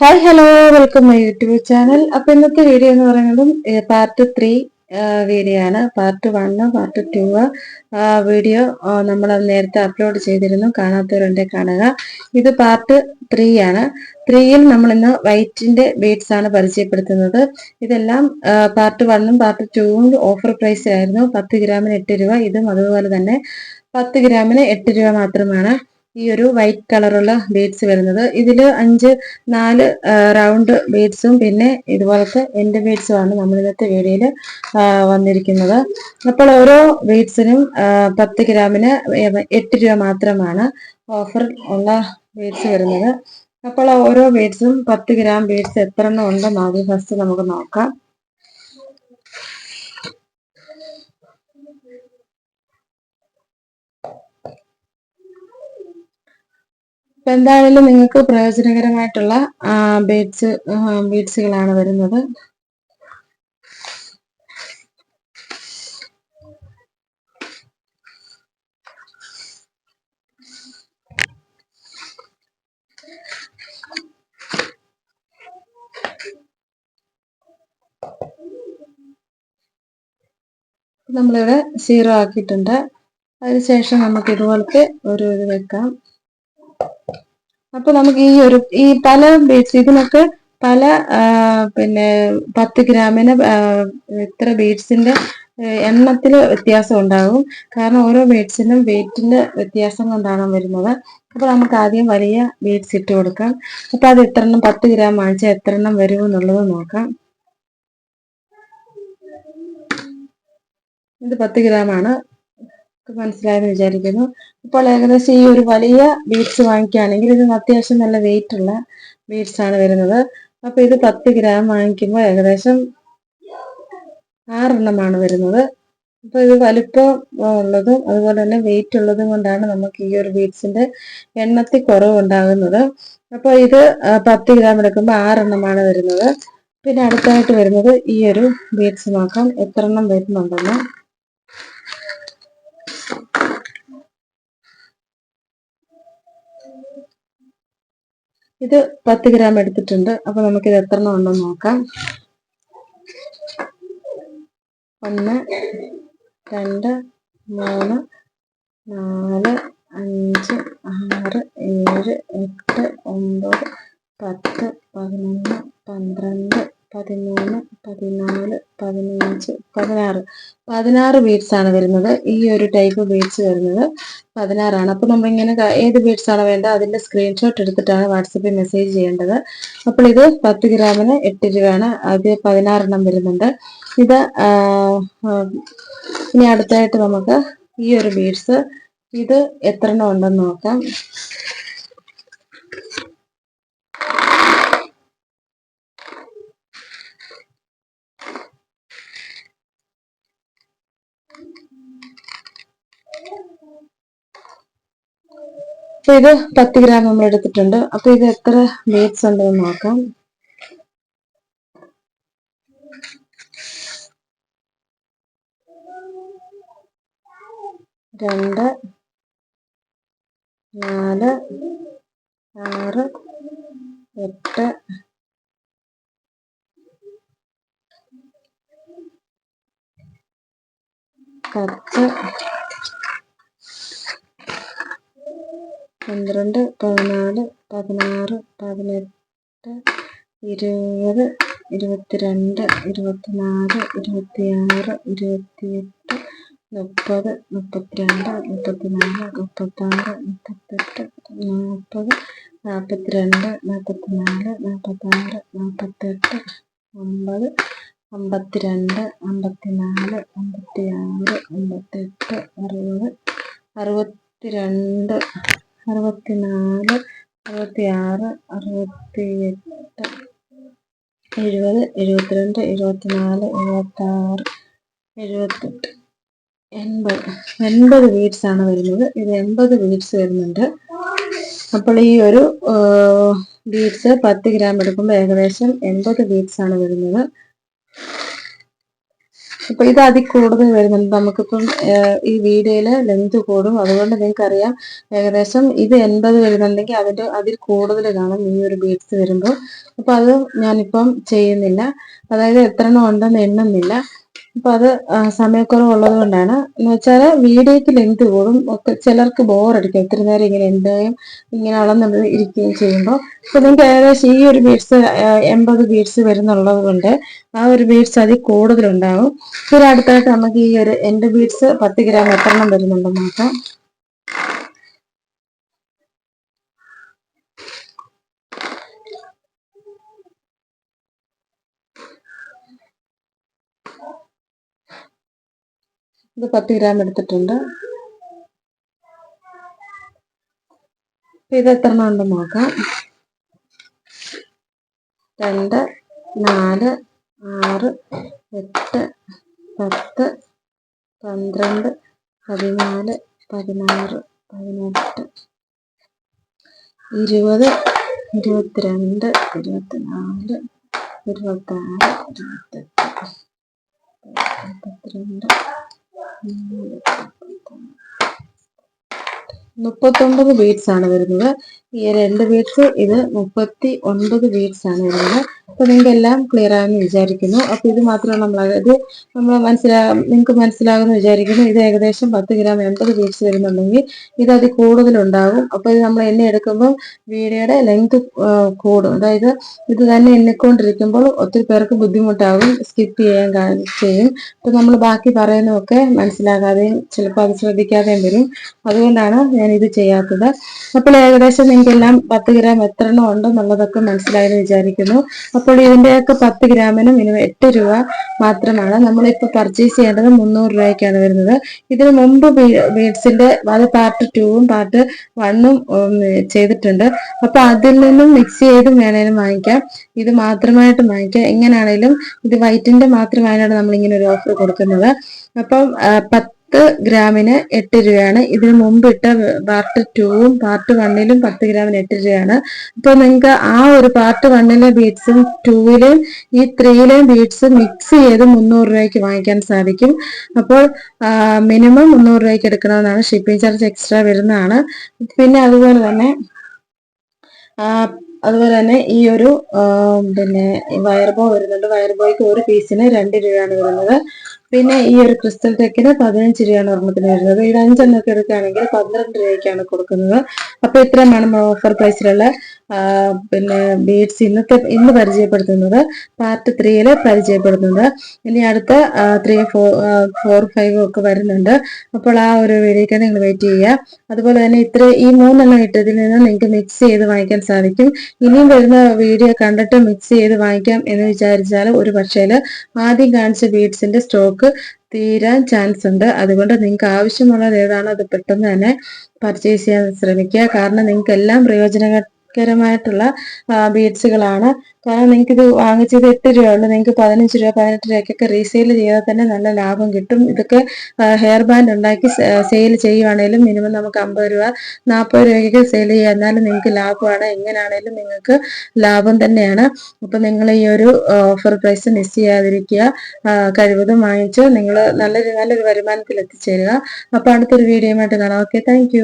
Hi hello welcome my YouTube channel അപ്പൊ ഇന്നത്തെ video എന്ന് പറയുന്നത് പാർട്ട് ത്രീ വീഡിയോ ആണ്. Part one part two video നമ്മൾ നേരത്തെ അപ്ലോഡ് ചെയ്തിരുന്നു. കാണാത്തവരുണ്ടെ കാണുക. ഇത് പാർട്ട് ത്രീ ആണ്. ത്രീയിൽ നമ്മൾ ഇന്ന് വൈറ്റിന്റെ ബീഡ്സ് ആണ് പരിചയപ്പെടുത്തുന്നത്. ഇതെല്ലാം പാർട്ട് വണ്ണും പാർട്ട് ടുവും ഓഫർ പ്രൈസ് ആയിരുന്നു. പത്ത് ഗ്രാമിന് എട്ട് രൂപ. ഇതും അതുപോലെ തന്നെ പത്ത് ഗ്രാമിന് എട്ട് രൂപ മാത്രമാണ്. ഈ ഒരു വൈറ്റ് കളറുള്ള ബീഡ്സ് വരുന്നത്. ഇതിൽ അഞ്ച് നാല് റൗണ്ട് ബീഡ്സും പിന്നെ ഇതുപോലത്തെ എൻഡ് ബീഡ്സും ആണ് നമ്മൾ ഇന്നത്തെ വീഡിയോയിൽ വന്നിരിക്കുന്നത്. അപ്പോൾ ഓരോ ബീഡ്സിനും പത്ത് ഗ്രാമിന് എട്ട് രൂപ മാത്രമാണ് ഓഫർ ഉള്ള ബീഡ്സ് വരുന്നത്. അപ്പോൾ ഓരോ ബീഡ്സും പത്ത് ഗ്രാം ബീഡ്സ് എത്ര എണ്ണം ഉണ്ടെന്ന് ആദ്യം ഫസ്റ്റ് നമുക്ക് നോക്കാം. അപ്പൊ എന്തായാലും നിങ്ങൾക്ക് പ്രയോജനകരമായിട്ടുള്ള ബീഡ്സ് ബീഡ്സുകളാണ് വരുന്നത്. നമ്മളിവിടെ സീറോ ആക്കിയിട്ടുണ്ട്. അതിനുശേഷം നമുക്ക് ഇതുപോലത്തെ ഒരു ഇത് വെക്കാം. അപ്പൊ നമുക്ക് ഈ ഒരു ഈ പല ബീഡ്സ് ഇതിനൊക്കെ പല പിന്നെ പത്ത് ഗ്രാമിന് ഇത്ര ബീഡ്സിന്റെ എണ്ണത്തിൽ വ്യത്യാസം ഉണ്ടാകും. കാരണം ഓരോ ബീഡ്സിനും വെയിറ്റിന്റെ വ്യത്യാസം കൊണ്ടാണ് വരുന്നത്. അപ്പൊ നമുക്ക് ആദ്യം വലിയ ബീഡ്സ് ഇട്ട് കൊടുക്കാം. അപ്പൊ അത് എത്ര എണ്ണം പത്ത് ഗ്രാം വാങ്ങിച്ചാൽ എത്ര എണ്ണം വരും എന്നുള്ളത് നോക്കാം. ഇത് പത്ത് ഗ്രാം ആണ് മനസ്സിലായെന്ന് വിചാരിക്കുന്നു. ഇപ്പോൾ ഏകദേശം ഈ ഒരു വലിയ ബീഡ്സ് വാങ്ങിക്കുകയാണെങ്കിൽ ഇത് അത്യാവശ്യം നല്ല വെയിറ്റ് ഉള്ള ബീഡ്സ് ആണ് വരുന്നത്. അപ്പൊ ഇത് പത്ത് ഗ്രാം വാങ്ങിക്കുമ്പോൾ ഏകദേശം ആറെണ്ണമാണ് വരുന്നത്. അപ്പൊ ഇത് വലുപ്പം ഉള്ളതും അതുപോലെ തന്നെ വെയിറ്റ് ഉള്ളതും കൊണ്ടാണ് നമുക്ക് ഈ ഒരു ബീഡ്സിന്റെ എണ്ണത്തിൽ കുറവ് ഉണ്ടാകുന്നത് അപ്പൊ ഇത് പത്ത് ഗ്രാം എടുക്കുമ്പോൾ ആറെണ്ണമാണ് വരുന്നത്. പിന്നെ അടുത്തായിട്ട് വരുന്നത് ഈ ഒരു ബീഡ്സ് നോക്കാം. എത്ര എണ്ണം വരുന്നുണ്ടെന്ന്. ഇത് പത്ത് ഗ്രാം എടുത്തിട്ടുണ്ട്. അപ്പൊ ഇത് എത്ര ഉണ്ടെന്ന് നോക്കാം. ഒന്ന് രണ്ട് മൂന്ന് നാല് അഞ്ച് ആറ് ഏഴ് എട്ട് ഒമ്പത് പത്ത് പതിനൊന്ന് പന്ത്രണ്ട് പതിമൂന്ന് പതിനാല് പതിനഞ്ച് പതിനാറ്. പതിനാറ് ബീഡ്സ് ആണ് വരുന്നത്. ഈ ഒരു ടൈപ്പ് ബീഡ്സ് വരുന്നത് പതിനാറാണ്. അപ്പോൾ നമ്മളിങ്ങനെ ഏത് ബീഡ്സ് ആണ് വേണ്ടത് അതിന്റെ സ്ക്രീൻഷോട്ട് എടുത്തിട്ടാണ് വാട്സപ്പിൽ മെസ്സേജ് ചെയ്യേണ്ടത്. അപ്പോൾ ഇത് പത്ത് ഗ്രാമിന് എട്ട് രൂപയാണ്. അത് പതിനാറെണ്ണം വരുന്നുണ്ട്. ഇത് ഇനി അടുത്തായിട്ട് നമുക്ക് ഈ ഒരു ബീഡ്സ് ഇത് എത്ര എണ്ണം ഉണ്ടെന്ന് നോക്കാം. അപ്പൊ ഇത് പത്ത് ഗ്രാം നമ്മൾ എടുത്തിട്ടുണ്ട്. അപ്പൊ ഇത് എത്ര ബീഡ്സ് ഉണ്ടെന്ന് നോക്കാം. രണ്ട് നാല് ആറ് എട്ട് പത്ത് പന്ത്രണ്ട് പതിനാല് പതിനാറ് പതിനെട്ട് ഇരുപത് ഇരുപത്തിരണ്ട് ഇരുപത്തിനാല് ഇരുപത്തിയാറ് ഇരുപത്തിയെട്ട് മുപ്പത് മുപ്പത്തിരണ്ട് മുപ്പത്തിനാല് മുപ്പത്താറ് മുപ്പത്തെട്ട് നാൽപ്പത് നാൽപ്പത്തിരണ്ട് നാൽപ്പത്തിനാല് നാൽപ്പത്താറ് നാൽപ്പത്തെട്ട് അമ്പത് അമ്പത്തിരണ്ട് അമ്പത്തിനാല് അമ്പത്തിയാറ് അമ്പത്തെട്ട് അറുപത് അറുപത്തിരണ്ട്. അറുപത്തിനാല് അറുപത്തിയാറ് അറുപത്തിയെട്ട് എഴുപത് എഴുപത്തിരണ്ട് എഴുപത്തിനാല് എഴുപത്താറ് എഴുപത്തെട്ട്. എൺപത്. എൺപത് വീഡ്സ് ആണ് വരുന്നത്. ഇത് എൺപത് ബീഡ്സ് വരുന്നുണ്ട്. അപ്പോൾ ഈ ഒരു ബീഡ്സ് പത്ത് ഗ്രാം എടുക്കുമ്പോൾ ഏകദേശം എൺപത് ആണ് വരുന്നത്. ഇപ്പൊ ഇത് അതിൽ കൂടുതൽ വരുന്നുണ്ട്. നമുക്കിപ്പം ഈ വീഡിയോയിൽ ലെങ്ത് കൂടും. അതുകൊണ്ട് നിങ്ങൾക്ക് അറിയാം ഏകദേശം ഇത് എൺപത് വരുന്നുണ്ടെങ്കിൽ അതിന്റെ അതിൽ കൂടുതൽ കാണും ഈ ഒരു ബീഡ്സ് വരുമ്പോൾ. അപ്പൊ അത് ഞാനിപ്പം ചെയ്യുന്നില്ല. അതായത് എത്ര എണ്ണം ഉണ്ടെന്ന് എണ്ണുന്നില്ല. അപ്പൊ അത് സമയക്കുറവുള്ളത് കൊണ്ടാണ് എന്ന് വെച്ചാൽ വീഡിയോക്ക് ലെങ്ത് കൂടും. ഒക്കെ ചിലർക്ക് ബോറടിക്കും ഒത്തിരി നേരം ഇങ്ങനെ എന്തായും ഇങ്ങനെ അളന്നത് ഇരിക്കുകയും ചെയ്യുമ്പോൾ അപ്പൊ നിങ്ങൾക്ക് ഏകദേശം ഈ ഒരു ബീഡ്സ് എൺപത് ബീഡ്സ് വരുന്നുള്ളത് കൊണ്ട് ആ ഒരു ബീഡ്സ് അതിൽ കൂടുതലുണ്ടാവും. പിന്നെ നമുക്ക് ഈ ഒരു എന്റെ ബീഡ്സ് പത്ത് ഗ്രാം എത്രണം വരുന്നുണ്ടെന്ന് നോക്കാം. ഇത് പത്ത് ഗ്രാം എടുത്തിട്ടുണ്ട്. ഇത് എത്ര എണ്ണം ഉണ്ടെന്ന് നോക്കാം. രണ്ട് നാല് ആറ് എട്ട് പത്ത് പന്ത്രണ്ട് പതിനാല് പതിനാറ് പതിനെട്ട്. ഇരുപത് ഇരുപത്തിരണ്ട് ഇരുപത്തിനാല് ഇരുപത്താറ് ഇരുപത്തെട്ട്. മുപ്പത്തിരണ്ട് മുപ്പത്തൊമ്പത് ബീഡ്സ് ആണ് വരുന്നത്. ഈ രണ്ട് ബീഡ്സ് ഇത് മുപ്പത്തി ഒൻപത് ബീഡ്സ് ആണ് വരുന്നത്. അപ്പൊ നിങ്ങൾക്ക് എല്ലാം ക്ലിയർ ആണെന്ന് വിചാരിക്കുന്നു. അപ്പൊ ഇത് മാത്രമാണ് നമ്മൾ ഇത് നമ്മൾ മനസ്സിലാ നിങ്ങൾക്ക് മനസ്സിലാകുമെന്ന് വിചാരിക്കുന്നു. ഇത് ഏകദേശം പത്ത് ഗ്രാം എൺപത് പീസ് വരുന്നുണ്ടെങ്കിൽ ഇത് അതിൽ കൂടുതലുണ്ടാകും. അപ്പൊ ഇത് നമ്മൾ എണ്ണ എടുക്കുമ്പോൾ വീഡിയോയുടെ ലെങ്ത് കൂടും. അതായത് ഇത് തന്നെ എണ്ണിക്കൊണ്ടിരിക്കുമ്പോൾ ഒത്തിരി പേർക്ക് ബുദ്ധിമുട്ടാകും സ്കിപ്പ് ചെയ്യാൻ ചെയ്യും. അപ്പൊ നമ്മൾ ബാക്കി പറയുന്നതൊക്കെ മനസ്സിലാകാതെയും ചിലപ്പോൾ അത് ശ്രദ്ധിക്കാതെയും വരും. അതുകൊണ്ടാണ് ഞാൻ ഇത് ചെയ്യാത്തത്. അപ്പോൾ ഏകദേശം നിങ്ങൾക്കെല്ലാം പത്ത് ഗ്രാം എത്ര എണ്ണം ഉണ്ടെന്നുള്ളതൊക്കെ മനസ്സിലായെന്ന് വിചാരിക്കുന്നു. അപ്പോൾ ഇതിന്റെയൊക്കെ പത്ത് ഗ്രാമിനും മിനിമം എട്ട് രൂപ മാത്രമാണ്. നമ്മളിപ്പോൾ പർച്ചേസ് ചെയ്യേണ്ടത് മുന്നൂറ് രൂപയ്ക്കാണ് വരുന്നത്. ഇതിന് മുമ്പ് ബീഡ്സിന്റെ അത് പാർട്ട് ടൂവും പാർട്ട് വണ്ണും ചെയ്തിട്ടുണ്ട്. അപ്പോൾ അതിൽ നിന്നും മിക്സ് ചെയ്തും വേണേലും വാങ്ങിക്കാം. ഇത് മാത്രമായിട്ട് വാങ്ങിക്കാം. എങ്ങനെയാണേലും ഇത് വൈറ്റിന്റെ മാത്രമായാണ് നമ്മൾ ഇങ്ങനെ ഒരു ഓഫർ കൊടുക്കുന്നത്. അപ്പം പത്ത് പത്ത് ഗ്രാമിന് എട്ട് രൂപയാണ്. ഇതിനു മുമ്പ് ഇട്ട പാർട്ട് ടൂവും പാർട്ട് വണ്ണിലും പത്ത് ഗ്രാമിന് എട്ട് രൂപയാണ്. അപ്പോൾ നിങ്ങൾക്ക് ആ ഒരു പാർട്ട് വണ്ണിലെ ബീഡ്സും ടൂവിലെയും ഈ ത്രീയിലെയും ബീഡ്സ് മിക്സ് ചെയ്ത് മുന്നൂറ് രൂപയ്ക്ക് വാങ്ങിക്കാൻ സാധിക്കും. അപ്പോൾ മിനിമം മുന്നൂറ് രൂപയ്ക്ക് എടുക്കണമെന്നാണ് ഷിപ്പിംഗ് ചാർജ് എക്സ്ട്രാ വരുന്നതാണ്. പിന്നെ അതുപോലെ തന്നെ അതുപോലെ തന്നെ ഈ ഒരു പിന്നെ വയർ ബോ വരുന്നുണ്ട്. വയർ ബോയ്ക്ക് ഒരു പീസിന് രണ്ട് രൂപയാണ് വരുന്നത്. പിന്നെ ഈ ഒരു ക്രിസ്റ്റൽ ടെക്കിന് പതിനഞ്ച് രൂപയാണ് ഒരെണ്ണത്തിന് വരുന്നത്. ഇത് അഞ്ചെണ്ണൊക്കെ എടുക്കുകയാണെങ്കിൽ പന്ത്രണ്ട് രൂപയ്ക്കാണ് കൊടുക്കുന്നത്. അപ്പൊ വേണം ഓഫർ പ്രൈസിലുള്ള പിന്നെ ബീഡ്സ് ഇന്നത്തെ ഇന്ന് പരിചയപ്പെടുത്തുന്നത്. പാർട്ട് ത്രീയിൽ പരിചയപ്പെടുത്തുന്നത്. ഇനി അടുത്ത ത്രീ ഫോർ ഫോർ ഫൈവ് ഒക്കെ വരുന്നുണ്ട്. അപ്പോൾ ആ ഒരു വീഡിയോക്ക് നിങ്ങൾ വെയിറ്റ് ചെയ്യുക. അതുപോലെ തന്നെ ഇത്ര ഈ മൂന്നെണ്ണം ഇട്ടതിൽ നിന്ന് നിങ്ങൾക്ക് മിക്സ് ചെയ്ത് വാങ്ങിക്കാൻ സാധിക്കും. ഇനിയും വരുന്ന വീഡിയോ കണ്ടിട്ട് മിക്സ് ചെയ്ത് വാങ്ങിക്കാം എന്ന് വിചാരിച്ചാൽ ഒരു പക്ഷേ ആദ്യം കാണിച്ച ബീഡ്സിന്റെ സ്റ്റോക്ക് തീരാൻ ചാൻസ് ഉണ്ട്. അതുകൊണ്ട് നിങ്ങൾക്ക് ആവശ്യമുള്ളത് ഏതാണോ അത് പെട്ടെന്ന് തന്നെ പർച്ചേസ് ചെയ്യാൻ ശ്രമിക്കുക. കാരണം നിങ്ങൾക്ക് എല്ലാം പ്രയോജനകര കരമായിട്ടുള്ള ബീഡ്സുകളാണ്. കാരണം നിങ്ങൾക്ക് ഇത് വാങ്ങിച്ചത് എട്ട് രൂപയുള്ളൂ. നിങ്ങൾക്ക് പതിനഞ്ച് രൂപ പതിനെട്ട് രൂപയ്ക്കൊക്കെ റീസെയിൽ ചെയ്താൽ തന്നെ നല്ല ലാഭം കിട്ടും. ഇതൊക്കെ ഹെയർ ബാൻഡ് ഉണ്ടാക്കി സെയിൽ ചെയ്യുവാണെങ്കിലും മിനിമം നമുക്ക് അമ്പത് രൂപ നാൽപ്പത് രൂപയ്ക്ക് സെയിൽ ചെയ്യുക. എന്നാലും നിങ്ങൾക്ക് ലാഭമാണ്. എങ്ങനെയാണെങ്കിലും നിങ്ങൾക്ക് ലാഭം തന്നെയാണ്. അപ്പൊ നിങ്ങൾ ഈ ഒരു ഓഫർ പ്രൈസ് മിസ് ചെയ്യാതിരിക്കുക. കഴിവതും വാങ്ങിച്ച് നിങ്ങൾ നല്ലൊരു നല്ലൊരു വരുമാനത്തിൽ എത്തിച്ചേരുക അപ്പൊ അടുത്തൊരു വീഡിയോ ആയിട്ട് കാണാം. Okay thank